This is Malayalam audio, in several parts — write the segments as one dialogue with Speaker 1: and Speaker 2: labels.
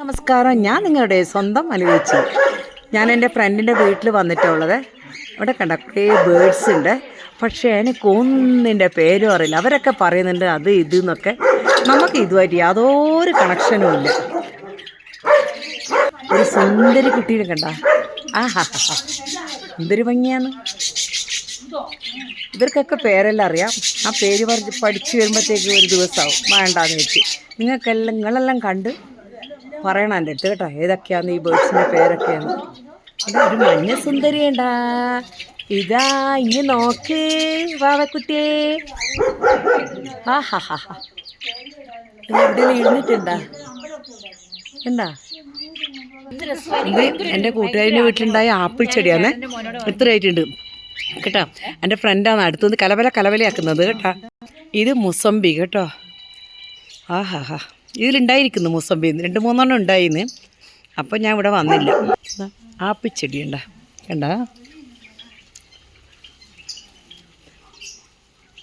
Speaker 1: നമസ്കാരം. ഞാൻ നിങ്ങളുടെ സ്വന്തം അനുഭവിച്ചു ഞാൻ എന്റെ ഫ്രണ്ടിന്റെ വീട്ടിൽ വന്നിട്ടുള്ളത് ഇവിടെ കണ്ട കുറേ ബേഡ്സ് ഉണ്ട്. പക്ഷേ എനിക്ക് ഒന്നിന്റെ പേരും അറിയില്ല. അവരൊക്കെ പറയുന്നുണ്ട് അത് ഇത് എന്നൊക്കെ. നമുക്ക് ഇതുമായിട്ട് യാതൊരു കണക്ഷനും ഇല്ല. ഒരു സുന്ദരി കുട്ടീനെ കണ്ട. ആഹാ. എന്തൊരു ഭംഗിയാണ്. ഇവർക്കൊക്കെ പേരെല്ലാം അറിയാം. ആ പേര് പറഞ്ഞ് പഠിച്ചു വരുമ്പോഴത്തേക്ക് ഒരു ദിവസമാവും വേണ്ടാന്ന് വെച്ച്. നിങ്ങൾക്കെല്ലാം നിങ്ങളെല്ലാം കണ്ട് പറയണം എന്റെ അടുത്ത് കേട്ടോ. ഏതൊക്കെയാന്ന് ഈ ബേഡ്സിന്റെ പേരൊക്കെയാണ് ഒരു മഞ്ഞ സുന്ദരി ഉണ്ടാ ഇതാ ഇനി നോക്ക് വാവക്കുട്ടിയെ. ആ ഹാ ഹാ ഹാ. എവിടെയെങ്കിലും ഇരുന്നിട്ടുണ്ടാ എന്താ? ഇത് എന്റെ കൂട്ടുകാരിന്റെ വീട്ടിലുണ്ടായ ആപ്പിൾ ചെടിയാണ് ഇത്രയായിട്ടുണ്ട് കേട്ടോ? എന്റെ ഫ്രണ്ടാണ് അടുത്തുനിന്ന് കലവല കലവലയാക്കുന്നത് കേട്ടോ. ഇത് മുസംബി കേട്ടോ. ആ ഹാ ഹാ. ഇതിലുണ്ടായിരിക്കുന്നു മുസമ്പി. രണ്ട് മൂന്നെണ്ണം ഉണ്ടായിന്ന്. അപ്പം ഞാൻ ഇവിടെ വന്നില്ല. ആപ്പിച്ചെടി ഉണ്ട കണ്ടാ?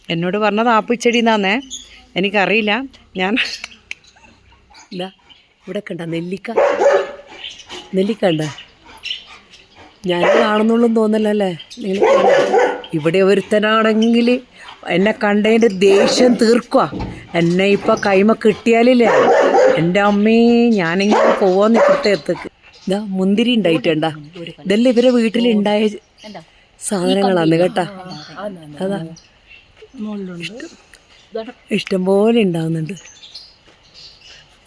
Speaker 1: എന്നോട് പറഞ്ഞത് ആപ്പിച്ചെടി എന്നാന്നേ എനിക്കറിയില്ല. ഞാൻ ഇല്ല ഇവിടെ കണ്ട നെല്ലിക്ക. നെല്ലിക്ക ഉണ്ടോ ഞാൻ കാണുന്നുള്ളൂ തോന്നലല്ലേ? നിങ്ങൾ ഇവിടെ ഒരുത്തനാണെങ്കിൽ എന്നെ കണ്ടതിന്റെ ദേഷ്യം തീർക്കുക എന്നെ ഇപ്പം കൈമ കിട്ടിയാലില്ലേ. എന്റെ അമ്മേ ഞാനിങ്ങനെ പോവാന്ന് ഇപ്പുറത്തെ എത്തേക്ക് ഇതാ മുന്തിരി ഉണ്ടായിട്ടുണ്ടാ ഇതെല്ലാം ഇവരെ വീട്ടിലുണ്ടായ സാധനങ്ങളാണ് കേട്ടാ. അതാ. ഇഷ്ടംപോലെ ഉണ്ടാവുന്നുണ്ട്.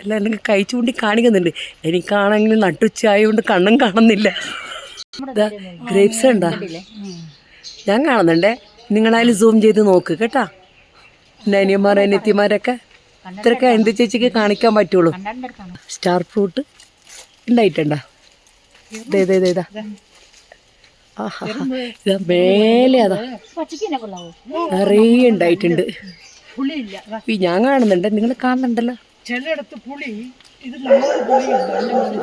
Speaker 1: അല്ല എനിക്ക് കൈ ചൂണ്ടി കാണിക്കുന്നുണ്ട്. എനിക്കാണെങ്കിൽ നട്ടുച്ചായ കൊണ്ട് കണ്ണും കാണുന്നില്ല. ഗ്രേപ്സ് ഉണ്ടോ? ഞാൻ കാണുന്നുണ്ടേ. നിങ്ങളതിൽ സൂം ചെയ്ത് നോക്ക് കേട്ടാ. എന്റെ അനിയന്മാർ അനിയത്തിമാരൊക്കെ. ഇത്രയൊക്കെ എന്ത് ചേച്ചിക്ക് കാണിക്കാൻ പറ്റുള്ളൂ. സ്റ്റാർ ഫ്രൂട്ട് ഉണ്ടായിട്ടുണ്ടോ? ഇതേ ഇതേ ഇതേ, ഇതാ ആഹാ ഇതാ മേലെ അതാ. നിറയെ ഉണ്ടായിട്ടുണ്ട്. ഈ ഞാൻ കാണുന്നുണ്ട്. നിങ്ങൾ കാണുന്നുണ്ടല്ലോ.
Speaker 2: ചിലയിടത്ത് പുളി ഇത്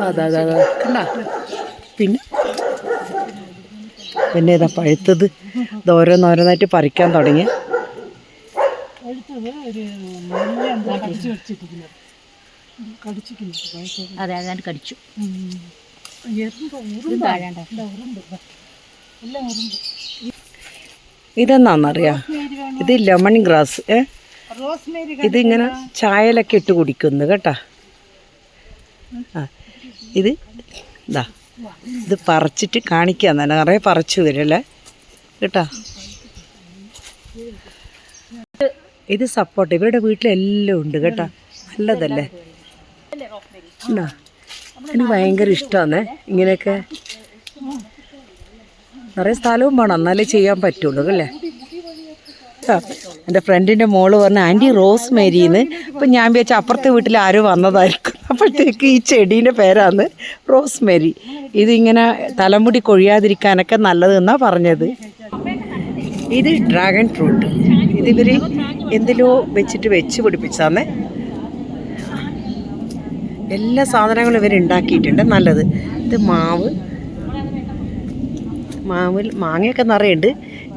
Speaker 1: അതാ അതാ. കണ്ട? പിന്നെ? പിന്നെ ഇതാ പഴുത്തത്. ഇത് ഓരോന്നോരോന്നായിട്ട് പറിക്കാൻ തുടങ്ങി.
Speaker 3: അതെ അതാണ്ട് കടിച്ചു.
Speaker 1: ഇതെന്നാന്നറിയാ? ഇത് ലെമൺ ഗ്രാസ്. ഏ? ഇതിങ്ങനെ ചായലൊക്കെ ഇട്ട് കുടിക്കുന്നു കേട്ടാ. ആ ഇത് ഇതാ. ഇത് പറിച്ചിട്ട് കാണിക്കാൻ തന്നെ നിറയെ പറിച്ചു വരല്ലേ കേട്ടാ? ഇത് സപ്പോർട്ട് ഇവരുടെ വീട്ടിലെല്ലാം ഉണ്ട് കേട്ടോ. നല്ലതല്ലേ? ഉണ്ടോ? എനിക്ക് ഭയങ്കര ഇഷ്ടമാണ് ഇങ്ങനെയൊക്കെ. നിറയെ സ്ഥലവും വേണം. എന്നാലേ ചെയ്യാൻ പറ്റുള്ളൂ അല്ലേ? എന്റെ ഫ്രണ്ടിന്റെ മോൾ പറഞ്ഞ ആന്റി റോസ് മേരിന്ന് അപ്പം ഞാൻ വിചാരിച്ച അപ്പുറത്തെ വീട്ടിൽ ആരോ വന്നതായിരിക്കും. അപ്പോഴത്തേക്ക് ഈ ചെടീന്റെ പേരാണ് റോസ് മേരി ഇതിങ്ങനെ തലമുടി കൊഴിയാതിരിക്കാനൊക്കെ നല്ലതെന്നാണ് പറഞ്ഞത്. ഇത് ഡ്രാഗൺ ഫ്രൂട്ട്. ഇതിവർ എന്തിലോ വെച്ചിട്ട് വെച്ച് പിടിപ്പിച്ചതാന്ന്. എല്ലാ സാധനങ്ങളും ഇവർ ഉണ്ടാക്കിയിട്ടുണ്ട്. നല്ലത്. ഇത് മാവ്. മാവിൽ മാങ്ങയൊക്കെ നിറയുണ്ട്.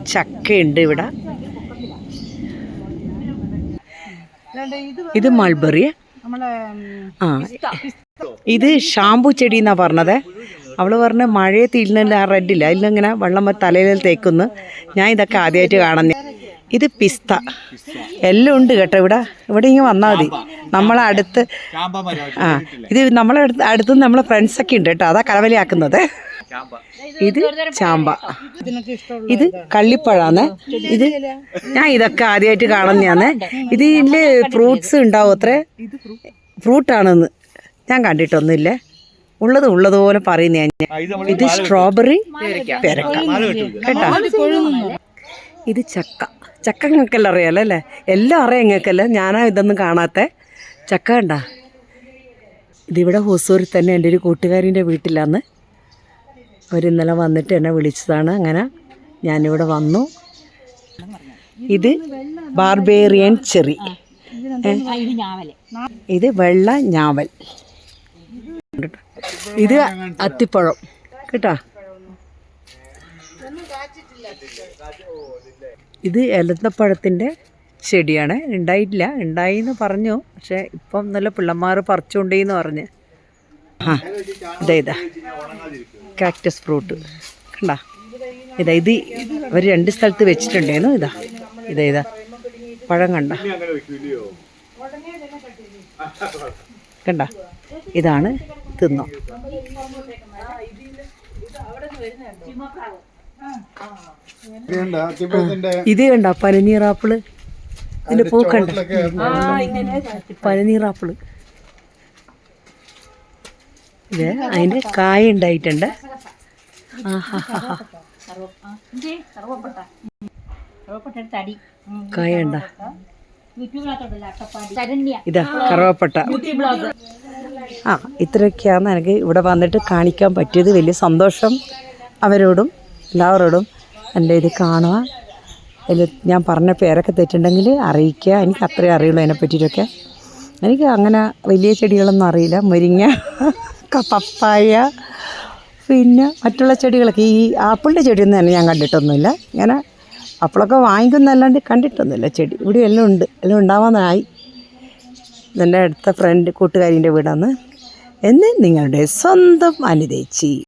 Speaker 1: ചക്കയുണ്ട് ഇവിടെ. ഇത് മൾബറി ആ. ഇത് ഷാമ്പു ചെടി എന്നാ പറഞ്ഞത്. അവൾ പറഞ്ഞ മഴയത്ത് ഇല്ല ആ റെഡില്ല ഇല്ലിങ്ങനെ വെള്ളം തലയിൽ തേക്കുന്നു. ഞാൻ ഇതൊക്കെ ആദ്യമായിട്ട് കാണുന്നു. ഇത് പിസ്ത. എല്ലാം ഉണ്ട് കേട്ടോ ഇവിടെ. ഇവിടെ ഇങ്ങനെ വന്നാൽ മതി. നമ്മളെ അടുത്ത് ആ. ഇത് നമ്മളെ അടുത്ത് അടുത്ത് നമ്മളെ ഫ്രണ്ട്സൊക്കെ ഉണ്ട് കേട്ടോ. അതാ കലവലിയാക്കുന്നത്. ഇത് ചാമ്പ. ഇത്. കള്ളിപ്പഴാണ്. ഇത് ഞാൻ ഇതൊക്കെ ആദ്യമായിട്ട് കാണുന്നതാണ്. ഇതിൽ ഫ്രൂട്ട്സ് ഉണ്ടാവും അത്രേ. ഫ്രൂട്ടാണെന്ന് ഞാൻ കണ്ടിട്ടൊന്നുമില്ലേ. ഉള്ളത് ഉള്ളതുപോലെ പറയുന്ന ഞാൻ. ഇത് സ്ട്രോബെറി കേട്ടാ. കേട്ടോ ഇത്. ചക്ക. ചക്ക നിങ്ങൾക്കെല്ലാം അറിയാലോ അല്ലേ? എല്ലാം അറിയാം നിങ്ങൾക്കല്ലേ ഞാനാ ഇതൊന്നും കാണാത്ത. ചക്ക കണ്ട? ഇതിവിടെ ഹൊസൂരിൽ തന്നെ എന്റെ ഒരു കൂട്ടുകാരിന്റെ വീട്ടിലാണ് അവരിന്നലെ വന്നിട്ട് എന്നെ വിളിച്ചതാണ്. അങ്ങനെ ഞാനിവിടെ വന്നു. ഇത് ബാർബേറിയൻ ചെറി.
Speaker 3: ഇത്
Speaker 1: വെള്ള ഞാവൽ. ഇത് അത്തിപ്പഴം. കേട്ടാ? ഇത് എലന്തപ്പഴത്തിന്റെ ചെടിയാണ്. ഉണ്ടായിട്ടില്ല. ഉണ്ടായി എന്ന് പറഞ്ഞു. പക്ഷേ ഇപ്പം നല്ല പിള്ളമാർ പറിച്ചുകൊണ്ടേന്ന് പറഞ്ഞ്. ആ ഇതാ ഇതാ. കാക്ടസ് ഫ്രൂട്ട് കണ്ട? ഇതാ ഇത് അവർ രണ്ട് സ്ഥലത്ത് വെച്ചിട്ടുണ്ടായിരുന്നു. ഇതാ ഇതാ ഇതാ. പഴം കണ്ട. കണ്ട? ഇതാണ് തിന്നോ. ഇത് കണ്ട പനിനീറാപ്പിൾ ഇതിന്റെ പൂക്കണ്ട പനിനീറാപ്പിൾ ഇത് അതിന് കായ ഉണ്ടായിട്ടുണ്ട്. കായ ഉണ്ട ഇതാ കറുവപ്പട്ട. ആ ഇത്രയൊക്കെയാണ് എനിക്ക് ഇവിടെ വന്നിട്ട് കാണിക്കാൻ പറ്റിയത്. വലിയ സന്തോഷം അവരോടും എല്ലാവരോടും എന്റെ ഇത് കാണുക അതിൽ ഞാൻ പറഞ്ഞ പേരൊക്കെ തെറ്റുണ്ടെങ്കിൽ അറിയിക്കുക. എനിക്ക് അത്രേ അറിയുള്ളൂ അതിനെ പറ്റിയിട്ടൊക്കെ എനിക്ക് അങ്ങനെ വലിയ ചെടികളൊന്നും അറിയില്ല. മുരിങ്ങ. പപ്പായ പിന്നെ മറ്റുള്ള ചെടികളൊക്കെ. ഈ ആപ്പിളിന്റെ ചെടിയൊന്നും തന്നെ ഞാൻ കണ്ടിട്ടൊന്നുമില്ല. ഇങ്ങനെ ആപ്പിളൊക്കെ വാങ്ങിക്കുന്നല്ലാണ്ട് കണ്ടിട്ടൊന്നുമില്ല. ചെടി ഇവിടെ എല്ലാം ഉണ്ട്. എല്ലാം ഉണ്ടാവാനായി. ഇതെന്റെ അടുത്ത ഫ്രണ്ട് കൂട്ടുകാരിന്റെ വീടാണ് എന്ന് നിങ്ങളുടെ സ്വന്തം അനിതേച്ചി